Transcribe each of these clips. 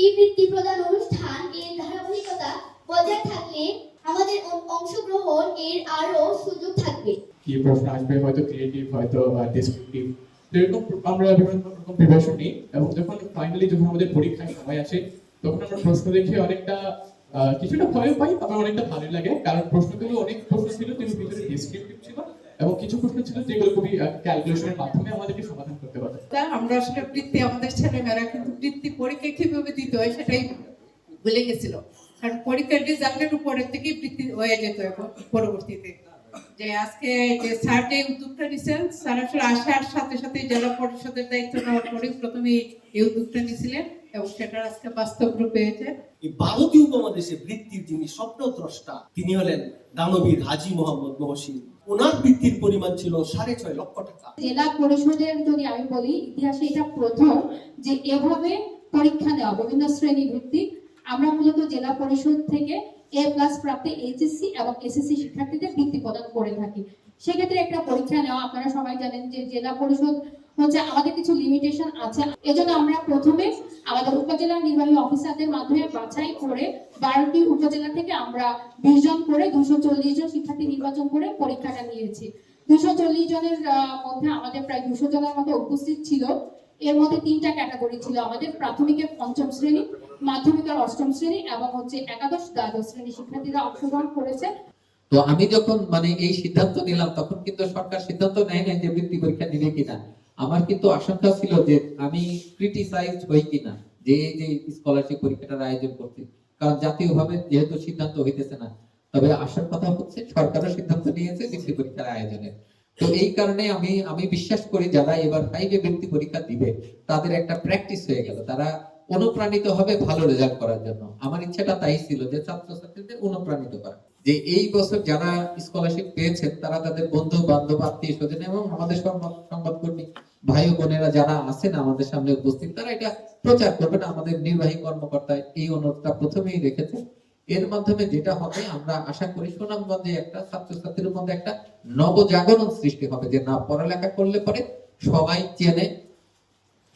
এই বৃত্তি প্রদান অনুষ্ঠান এর ধারাবাহিকতা বজায় থাকলে আমাদের অংশগ্রহণ এর আরও সুযোগ থাকবে। কি প্রশ্ন আসবে? হয়তো ক্রিয়েটিভ হয়তো ডেসক্রিপটিভ এরকম আমরা বিভিন্ন রকম প্রিপারেশন নিই এবং যখন ফাইনালি যখন আমাদের পরীক্ষার সময় আসে, তখন আমরা প্রশ্ন দেখে অনেকটা কিছুটা ভয় পাই আবার অনেকটা ভালো লাগে। কারণ প্রশ্নগুলো অনেক প্রশ্ন ছিল যেগুলো ভিতরে ডেসক্রিপটিভ ছিল। এবং কিছু প্রশ্ন ছিল যেগুলো খুবই ক্যালকুলেশনের মাধ্যমে আমাদেরকে সমাধান করতে পারতো। তা আমরা আসলে বৃত্তি, আমাদের ছেলে মেয়েরা কিন্তু বৃত্তি পরীক্ষা কীভাবে দিতে হয় সেটাই ভুলে গেছিল। কারণ পরীক্ষার রেজাল্টের উপরের থেকেই বৃত্তি হয়ে যেত এখন, পরবর্তীতে। যে আজকে যে স্যার যে উদ্যোগটা নিয়েছেন স্যার আসলে আসার সাথে সাথে জেলা পরিষদের দায়িত্ব নেওয়ার পরে প্রথমে এই উদ্যোগটা নিয়েছিলেন এবং সেটা আজকে বাস্তব রূপ পেয়েছে। এই ভারতীয় উপমহাদেশে বৃত্তির যিনি স্বপ্ন দ্রষ্টা তিনি হলেন দানবীর হাজি মোহাম্মদ মহসিন। ওনার বৃত্তির পরিমাণ ছিল সাড়ে ছয় লক্ষ টাকা। জেলা পরিষদের যদি আমি বলি ইতিহাসে এটা প্রথম যে এভাবে পরীক্ষা নেওয়া বিভিন্ন শ্রেণি ভিত্তিক আমরা মূলত জেলা পরিষদ থেকে এ প্লাস প্রাপ্ত এইচএসসি এবং এসএসসি শিক্ষার্থীদের বৃত্তি প্রদান করে থাকি। সেক্ষেত্রে একটা পরীক্ষা নেওয়া, আপনারা সবাই জানেন যে জেলা পরিষদ হচ্ছে আমাদের কিছু লিমিটেশন আছে। এজন্য আমরা প্রথমে আমাদের উপজেলা নির্বাহী অফিসারদের মাধ্যমে বাছাই করে বারোটি উপজেলা থেকে আমরা বিশ জন করে দুশো চল্লিশ জন শিক্ষার্থী নির্বাচন করে পরীক্ষাটা নিয়েছি। দুশো চল্লিশ জনের মধ্যে আমাদের প্রায় দুশো জনের মতো উপস্থিত ছিল। এর মধ্যে তিনটা ক্যাটাগরি ছিল আমাদের। প্রাথমিকের পঞ্চম শ্রেণি মাধ্যমিকের অষ্টম শ্রেণি এবং হচ্ছে একাদশ, দ্বাদশ শ্রেণি শিক্ষার্থীরা অংশগ্রহণ করেছে। তো আমি যখন মানে এই সিদ্ধান্ত নিলাম, তখন কিন্তু সরকার সিদ্ধান্ত নেয় নাই যে বৃত্তি পরীক্ষা নিবে কিনা। আমার কিন্তু আশঙ্কা ছিল যে আমি ক্রিটিসাইজ হই কিনা, যে যে স্কলারশিপ পরীক্ষাটার আয়োজন করছি। কারণ জাতীয়ভাবে যেহেতু সিদ্ধান্ত হইতেছে না। তবে আসার কথা হচ্ছে, সরকারও সিদ্ধান্ত নিয়েছে বৃত্তি পরীক্ষার আয়োজনের। তো এই কারণে আমি আমি বিশ্বাস করি যারা এবার ফাইভে বৃত্তি পরীক্ষা দিবে, তাদের একটা প্র্যাকটিস হয়ে গেল। তারা অনুপ্রাণিত হবে ভালো রেজাল্ট করার জন্য। আমার ইচ্ছাটা তাই ছিল যে ছাত্রছাত্রীদের অনুপ্রাণিত করা। যে এই বছর যারা স্কলারশিপ পেয়েছেন, তারা তাদের বন্ধু, বান্ধব, আত্মীয় স্বজন এবং আমাদের সংবাদ, সংবাদকর্মী, ভাই বোনেরা যারা আছেন আমাদের সামনে উপস্থিত, তারা এটা প্রচার করবেন। আমাদের নির্বাহী কর্মকর্তা এই অনুরোধটা প্রথমেই রেখেছে এর মাধ্যমে যেটা হবে, আমরা আশা করি সুনামগঞ্জে একটা ছাত্রছাত্রীর মধ্যে একটা নবজাগরণ সৃষ্টি হবে, যে না পড়ালেখা করলে পরে সবাই চেনে,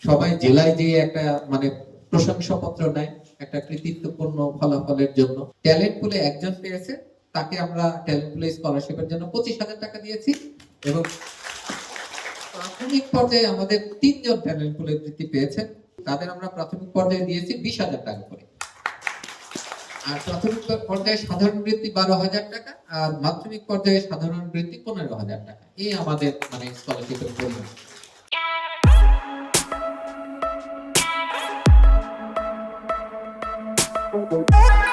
সবাই জেলায় যে একটা মানে প্রশংসাপত্র নেয়, একটা কৃতিত্বপূর্ণ ফলাফলের জন্য। ট্যালেন্ট পুলে একজন পেয়েছে, তাকে আমরা ট্যালেন্ট পুলে স্কলারশিপের জন্য পঁচিশ হাজার টাকা দিয়েছি এবং প্রাথমিক পর্যায়ে আমাদের তিনজন ট্যালেন্ট পুলে বৃত্তি পেয়েছেন, তাদের আমরা প্রাথমিক পর্যায়ে দিয়েছি বিশ হাজার টাকা করে। আর প্রাথমিক পর্যায়ে সাধারণ বৃত্তি বারো হাজার টাকা, আর মাধ্যমিক পর্যায়ে সাধারণ বৃত্তি পনেরো হাজার টাকা। এই আমাদের মানে স্কলারশিপের পরিমাণ Thank